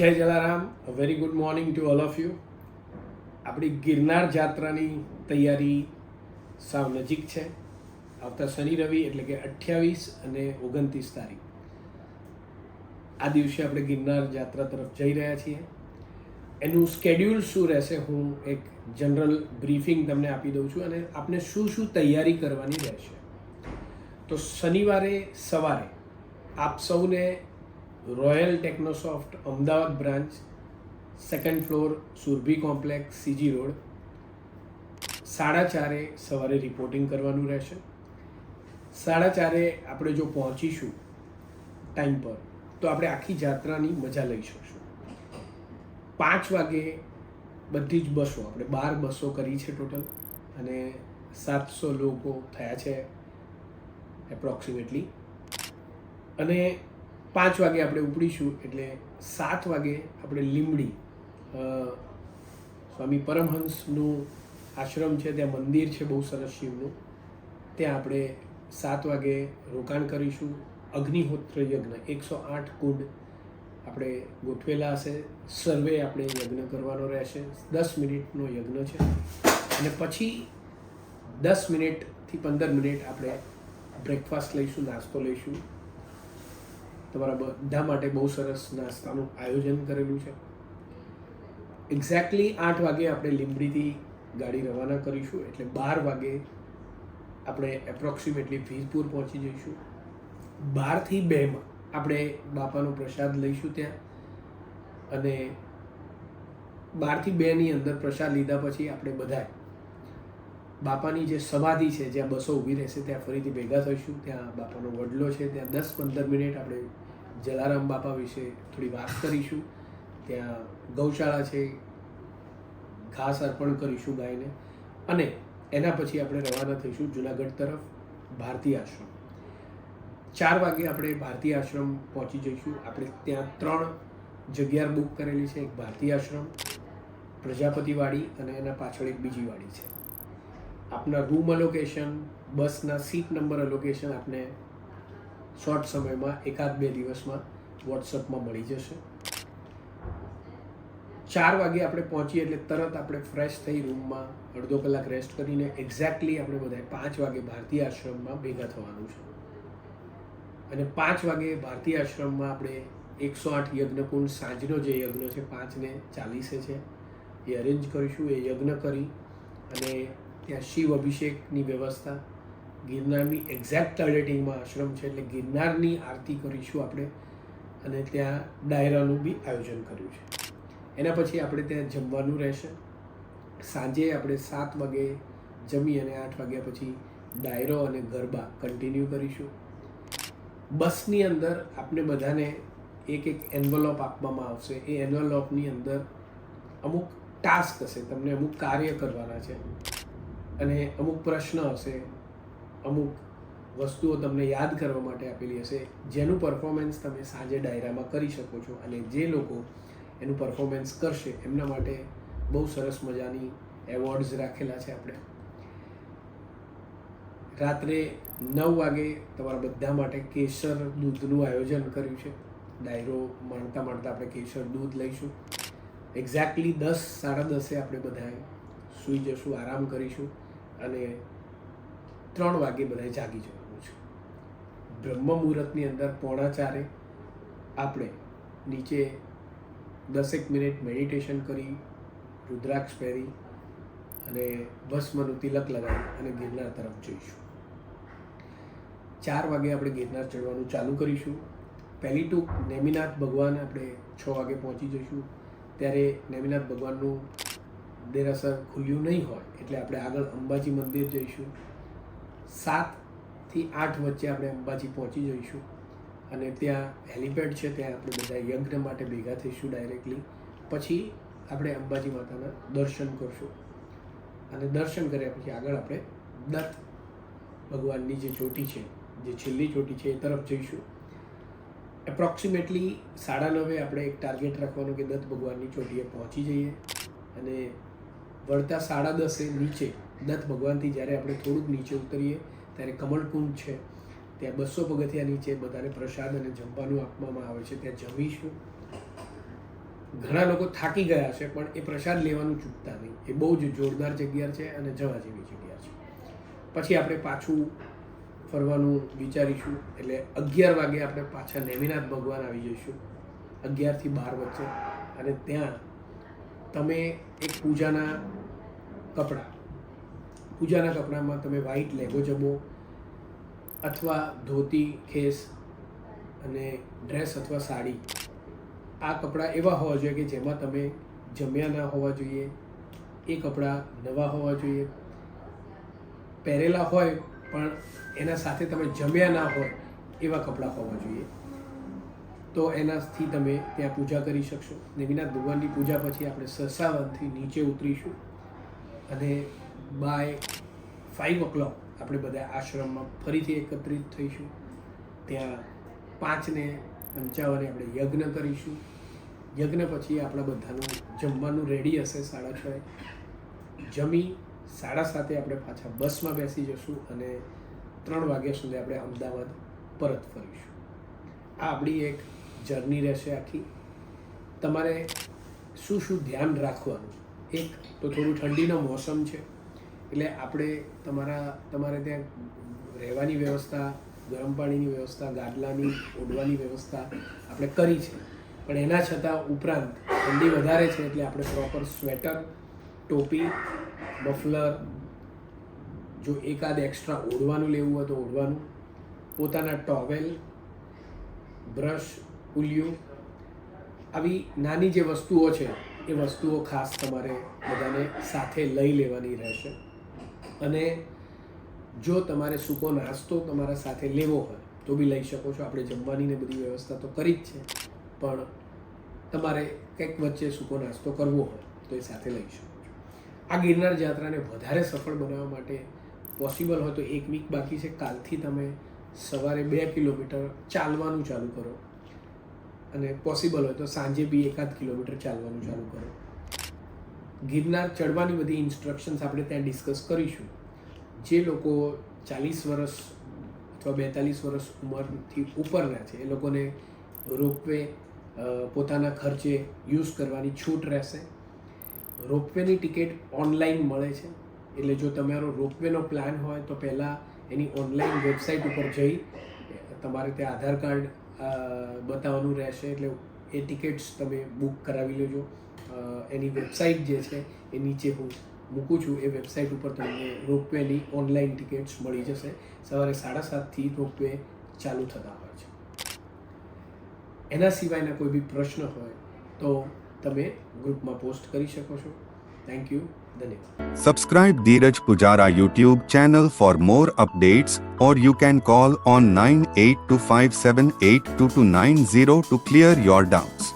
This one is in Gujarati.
જય Jalaram. Very good morning to all of you આપણી ગિરનાર જાત્રાની તૈયારી સાવ નજીક છે. આવતા શનિ રવિ એટલે કે અઠ્યાવીસ અને ઓગણત્રીસ તારીખ. આ દિવસે આપણે ગિરનાર જાત્રા તરફ જઈ રહ્યા છીએ. એનું સ્કેડ્યુલ શું રહેશે હું એક જનરલ બ્રીફિંગ તમને આપી દઉં છું અને આપણે શું શું તૈયારી કરવાની રહેશે. તો શનિવારે સવારે આપ સૌને Royal Technosoft Ahmedabad branch second floor Surabhi complex CG road સાડા ચારે સવારે રિપોર્ટિંગ કરવાનું રહેશે. સાડા ચારે આપણે જો પહોંચીશું ટાઈમ પર, તો આપણે આખી જાત્રાની મજા લઈ શકશું. પાંચ વાગે બધી જ બસો, આપણે બાર બસો કરી છે ટોટલ અને સાતસો લોકો થયા છે એપ્રોક્સિમેટલી અને પાંચ વાગે આપણે ઉપડીશું એટલે સાત વાગે આપણે લીમડી સ્વામી પરમહંસનું આશ્રમ છે, ત્યાં મંદિર છે, બહુ સરસ શિવનું. ત્યાં આપણે સાત વાગે રોકાણ કરીશું. અગ્નિહોત્ર યજ્ઞ, એકસો આઠ કુંડ આપણે ગોઠવેલા હશે. સર્વે આપણે યજ્ઞ કરવાનો રહેશે. દસ મિનિટનો યજ્ઞ છે. અને પછી દસ મિનિટથી પંદર મિનિટ આપણે બ્રેકફાસ્ટ લઈશું, નાસ્તો લઈશું. તમારા બધા માટે બહુ સરસ નાસ્તાનું આયોજન કરેલું છે. એક્ઝેક્ટલી આઠ વાગે આપણે લીંબડીથી ગાડી રવાના કરીશું, એટલે બાર વાગે આપણે એપ્રોક્સિમેટલી વીરપુર પહોંચી જઈશું. બારથી બેમાં આપણે બાપાનો પ્રસાદ લઈશું ત્યાં. અને બારથી બેની અંદર પ્રસાદ લીધા પછી આપણે બધાએ બાપાની જે સમાધિ છે, જ્યાં બસો ઊભી રહેશે, ત્યાં ફરીથી ભેગા થઈશું. ત્યાં બાપાનો વડલો છે, ત્યાં દસ પંદર મિનિટ આપણે જલારામ બાપા વિશે થોડી વાત કરીશું. ત્યાં ગૌશાળા છે, ઘાસ અર્પણ કરીશું ગાયને. અને એના પછી આપણે રવાના થઈશું જુનાગઢ તરફ ભારતીય આશ્રમ. ચાર વાગે આપણે ભારતીય આશ્રમ પહોંચી જઈશું. આપણે ત્યાં ત્રણ જગ્યા બુક કરેલી છે, એક ભારતીય આશ્રમ, પ્રજાપતિવાડી અને એના પાછળ એક બીજી વાડી છે. આપના રૂમ અલોકેશન બસના સીટ નંબર અલોકેશન આપને શોર્ટ સમયમાં એકાદ બે દિવસમાં વોટ્સઅપમાં મળી જશે. ચાર વાગે આપણે પહોંચીએ એટલે તરત આપણે ફ્રેશ થઈ રૂમમાં અડધો કલાક રેસ્ટ કરીને એક્ઝેક્ટલી આપણે બધાએ પાંચ વાગે ભારતીય આશ્રમમાં ભેગા થવાનું છે. અને પાંચ વાગે ભારતીય આશ્રમમાં આપણે એકસો આઠ યજ્ઞકુંડ સાંજનો જે યજ્ઞ છે પાંચને ચાલીસે છે એ અરેન્જ કરીશું, એ યજ્ઞ કરી અને ત્યાં શિવ અભિષેકની વ્યવસ્થા, ગિરનારની એક્ઝેક્ટ તળેટીમાં આશ્રમ છે એટલે ગિરનારની આરતી કરીશું આપણે અને ત્યાં ડાયરાનું બી આયોજન કર્યું છે. એના પછી આપણે ત્યાં જમવાનું રહેશે. સાંજે આપણે સાત વાગે જમી અને આઠ વાગ્યા પછી ડાયરો અને ગરબા કન્ટિન્યુ કરીશું. બસની અંદર આપણે બધાને એક એક એન્વલોપ આપવામાં આવશે. એ એન્વલોપની અંદર અમુક ટાસ્ક હશે. તમને અમુક કાર્ય કરવાના છે. અને અમુક પ્રશ્ન હશે, અમુક વસ્તુઓ તમને યાદ કરવા માટે આપેલી હશે, જેનું પરફોર્મન્સ તમે સાંજે ડાયરામાં કરી શકો છો અને જે લોકો એનું પરફોર્મન્સ કરશે, એમના માટે બહુ સરસ મજાની એવોર્ડ્સ રાખેલા છે આપણે. રાત્રે નવ વાગે તમારા બધા માટે કેસર દૂધનું આયોજન કર્યું છે. ડાયરો માણતા માણતા આપણે કેસર દૂધ લઈશું. એક્ઝેક્ટલી દસ, સાડા દસે આપણે બધાએ સૂઈ જશું, આરામ કરીશું. અને ત્રણ વાગે બધાએ જાગી જવાનું છે. બ્રહ્મ મુહૂર્તની અંદર પોણા ચારે આપણે નીચે દસેક મિનિટ મેડિટેશન કરી, રુદ્રાક્ષ પહેરી અને ભસ્મનું તિલક લગાવી અને ગિરનાર તરફ જઈશું. ચાર વાગે આપણે ગિરનાર ચડવાનું ચાલુ કરીશું. પહેલી ટૂંક નેમિનાથ ભગવાન આપણે છ વાગે પહોંચી જઈશું. ત્યારે નેમિનાથ ભગવાનનું દેરાસર ખુલ્યું નહીં હોય, એટલે આપણે આગળ અંબાજી મંદિર જઈશું. સાતથી આઠ વચ્ચે આપણે અંબાજી પહોંચી જઈશું. અને ત્યાં હેલિપેડ છે, ત્યાં આપણે બધા યજ્ઞ માટે ભેગા થઈશું ડાયરેક્ટલી પછી આપણે અંબાજી માતાના દર્શન કરશું. અને દર્શન કર્યા પછી આગળ આપણે દત્ત ભગવાનની જે ચોટી છે, જે છેલ્લી ચોટી છે, એ તરફ જઈશું. એપ્રોક્સિમેટલી સાડા નવે આપણે એક ટાર્ગેટ રાખવાનું કે દત્ત ભગવાનની ચોટીએ પહોંચી જઈએ. અને વળતા સાડા દસે નીચે દત્ત ભગવાનથી જ્યારે આપણે થોડુંક નીચે ઉતરીએ, ત્યારે કમળકુંડ છે. ત્યાં બસો પગથિયા નીચે બધાને પ્રસાદ અને જમવાનું આપવામાં આવે છે. ત્યાં જમીશું. ઘણા લોકો થાકી ગયા છે, પણ એ પ્રસાદ લેવાનું ચૂકતા નહીં. એ બહુ જ જોરદાર જગ્યા છે અને જવા જેવી જગ્યા છે. પછી આપણે પાછું ફરવાનું વિચારીશું. એટલે અગિયાર વાગે આપણે પાછા નેમિનાથ ભગવાન આવી જઈશું. અગિયારથી બાર વચ્ચે. અને ત્યાં તમે એક પૂજાના કપડાં. પૂજાના કપડામાં તમે વ્હાઈટ લેગો જમો અથવા ધોતી, ખેસ અને ડ્રેસ અથવા સાડી. આ કપડાં એવા હોવા જોઈએ કે જેમાં તમે જમ્યા ના હોવા જોઈએ, એ કપડાં નવા હોવા જોઈએ. પહેરેલા હોય પણ એના સાથે તમે જમ્યા ના હોય એવા કપડાં હોવા જોઈએ. તો એનાથી તમે ત્યાં પૂજા કરી શકશો. દેવીનાથ ભગવાનની પૂજા પછી આપણે સરસાવનથી નીચે ઉતરીશું. અને બાય ફાઇવ ઓ ક્લોક આપણે બધા આશ્રમમાં ફરીથી એકત્રિત થઈશું. ત્યાં પાંચને પંચાવને આપણે યજ્ઞ કરીશું. યજ્ઞ પછી આપણા બધાનું જમવાનું રેડી હશે સાડા છ જમી સાડા સાતે આપણે પાછા બસમાં બેસી જશું અને ત્રણ વાગ્યા સુધી આપણે અમદાવાદ પરત ફરીશું. આ આપણી એક જર્ની રહેશે આખી. તમારે શું શું ધ્યાન રાખવાનું? એક તો થોડું ઠંડીનો મોસમ છે, એટલે આપણે તમારા, તમારે ત્યાં રહેવાની વ્યવસ્થા, ગરમ પાણીની વ્યવસ્થા, ગાદલાની, ઓઢવાની વ્યવસ્થા આપણે કરી છે. પણ એના છતાં ઉપરાંત ઠંડી વધારે છે એટલે આપણે પ્રોપર સ્વેટર ટોપી મફલર જો એકાદ એક્સ્ટ્રા ઓઢવાનું લેવું હોય તો ઓઢવાનું. પોતાના ટોવેલ બ્રશ ઉલિયું, આવી નાની જે વસ્તુઓ છે એ વસ્તુઓ ખાસ તમારે બધાને સાથે લઈ લેવાની રહેશે. અને જો તમારે સૂકો નાસ્તો તમારા સાથે લેવો હોય, તો બી લઈ શકો છો. આપણે જમવાની ને બધી વ્યવસ્થા તો કરી જ છે. પણ તમારે કંઈક વચ્ચે સૂકો નાસ્તો કરવો હોય, તો એ સાથે લઈ શકો છો. આ ગિરનાર જાત્રાને વધારે સફળ બનાવવા માટે પોસિબલ હોય તો એક વીક બાકી છે. કાલથી તમે સવારે બે કિલોમીટર ચાલવાનું ચાલુ કરો. અને પોસિબલ હોય તો સાંજે બી એકાદ કિલોમીટર ચાલવાનું ચાલુ કરો. ગિરનાર ચડવાની બધી ઇન્સ્ટ્રક્શન્સ આપણે ત્યાં ડિસ્કસ કરીશું. જે લોકો ચાલીસ વર્ષ અથવા બેતાલીસ વર્ષ ઉંમરથી ઉપરના છે, એ લોકોને રોપવે પોતાના ખર્ચે યુઝ કરવાની છૂટ રહેશે. રોપવેની ટિકિટ ઓનલાઈન મળે છે. એટલે જો તમારો રોપવેનો પ્લાન હોય તો પહેલાં એની ઓનલાઈન વેબસાઇટ ઉપર જઈ, તમારે ત્યાં આધાર કાર્ડ બતાવવાનું રહેશે એટલે એ ટિકિટ્સ તમે બુક કરાવી લેજો. એની વેબસાઇટ જે છે એ નીચે હું મૂકું છું. એ વેબસાઇટ ઉપર તમને રોપવેની ઓનલાઈન ટિકિટ્સ મળી જશે. સવારે સાડા સાતથી રોપવે ચાલુ થતા હોય છે. એના સિવાયના કોઈ બી પ્રશ્ન હોય તો તમે ગ્રુપમાં પોસ્ટ કરી શકો છો. Thank you. Dhanyavad. Subscribe Dheeraj Pujara YouTube channel for more updates or you can call on 982578290 to clear your doubts.